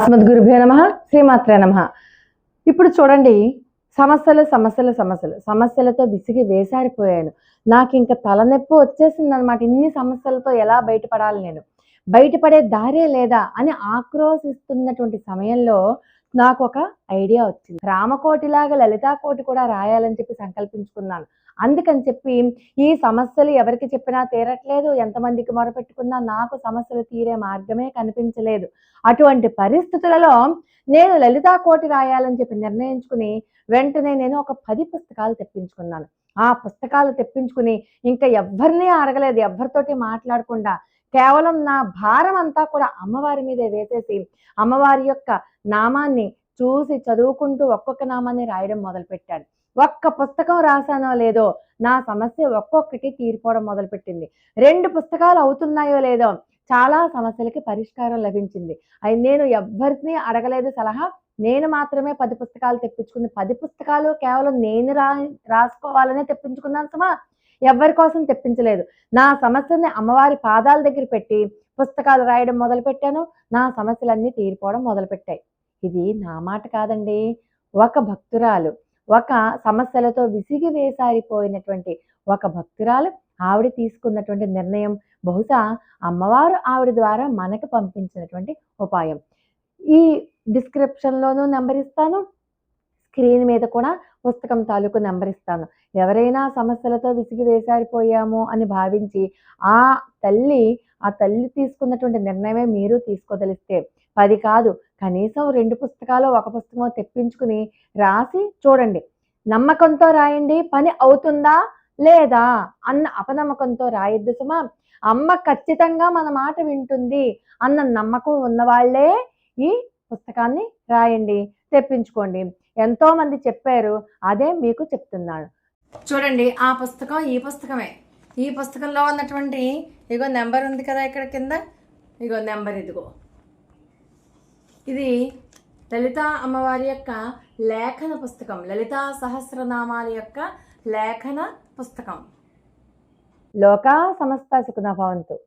అస్మద్గురుభ్యో నమ శ్రీమాత్రే నమ. ఇప్పుడు చూడండి సమస్యలు సమస్యలు సమస్యలు. సమస్యలతో విసిగి వేసారిపోయాను. నాకు ఇంకా తలనొప్పి వచ్చేసింది అనమాట ఇన్ని సమస్యలతో ఎలా బయటపడాలి నేను? బయటపడే దారే లేదా అని ఆక్రోశిస్తున్నటువంటి సమయంలో నాకు ఒక ఐడియా వచ్చింది. రామకోటిలాగా లలితాకోటి కూడా రాయాలని చెప్పి సంకల్పించుకున్నాను. అందుకని చెప్పి ఈ సమస్యలు ఎవరికి చెప్పినా తీరట్లేదు. ఎంతమందికి మొరపెట్టుకున్నా నాకు సమస్యలు తీరే మార్గమే కనిపించలేదు. అటువంటి పరిస్థితులలో నేను లలితా కోటి రాయాలని చెప్పి నిర్ణయించుకుని వెంటనే నేను ఒక పది పుస్తకాలు తెప్పించుకున్నాను. ఆ పుస్తకాలు తెప్పించుకుని ఇంకా ఎవరిని అడగలేదు. ఎవ్వరితోటి మాట్లాడకుండా కేవలం నా భారం అంతా కూడా అమ్మవారి మీదే వేసేసి అమ్మవారి యొక్క నామాన్ని చూసి చదువుకుంటూ ఒక్కొక్క నామాన్ని రాయడం మొదలుపెట్టాడు. ఒక్క పుస్తకం రాసానో లేదో నా సమస్య ఒక్కొక్కటి తీరిపోవడం మొదలుపెట్టింది. రెండు పుస్తకాలు అవుతున్నాయో లేదో చాలా సమస్యలకి పరిష్కారం లభించింది. అయి నేను ఎవరిని అడగలేదు సలహా నేను మాత్రమే పది పుస్తకాలు తెప్పించుకుంది పది పుస్తకాలు కేవలం నేను రా రాసుకోవాలనే తెప్పించుకున్నాను సమా. ఎవరి కోసం తెప్పించలేదు. నా సమస్యని అమ్మవారి పాదాల దగ్గర పెట్టి పుస్తకాలు రాయడం మొదలుపెట్టాను నా సమస్యలన్నీ తీరిపోవడం మొదలుపెట్టాయి ఇది నా మాట కాదండి. ఒక భక్తురాలు ఒక సమస్యలతో విసిగి వేసారిపోయినటువంటి ఒక భక్తురాలు ఆవిడ తీసుకున్నటువంటి నిర్ణయం బహుశా అమ్మవారు ఆవిడ ద్వారా మనకు పంపించినటువంటి ఉపాయం. ఈ డిస్క్రిప్షన్లోనూ నెంబర్ ఇస్తాను. స్క్రీన్ మీద కూడా పుస్తకం తాలూకు నెంబర్ ఇస్తాను. ఎవరైనా సమస్యలతో విసిగి వేసారిపోయాము అని భావించి ఆ తల్లి ఆ తల్లి తీసుకున్నటువంటి నిర్ణయమే మీరు తీసుకోదలిస్తే పది కాదు. కనీసం రెండు పుస్తకాలు ఒక పుస్తకం తెప్పించుకుని రాసి చూడండి. నమ్మకంతో రాయండి. పని అవుతుందా? లేదా? అన్న అపనమ్మకంతో రాయొద్దు సుమా. అమ్మ ఖచ్చితంగా మన మాట వింటుంది అన్న నమ్మకం ఉన్నవాళ్ళే ఈ పుస్తకాన్ని రాయండి తెప్పించుకోండి. ఎంతో మంది చెప్పారు అదే మీకు చెప్తున్నాను చూడండి ఆ పుస్తకం ఈ పుస్తకమే. ఈ పుస్తకంలో ఉన్నటువంటి ఇగో నెంబర్ ఉంది కదా ఇక్కడ కింద? ఇగో నెంబర్ ఇదిగో. ఇది లలితా అమ్మవారి యొక్క లేఖన పుస్తకం. లలితా సహస్రనామాల యొక్క లేఖన పుస్తకం. లోకా సమస్త సుఖన భవంతు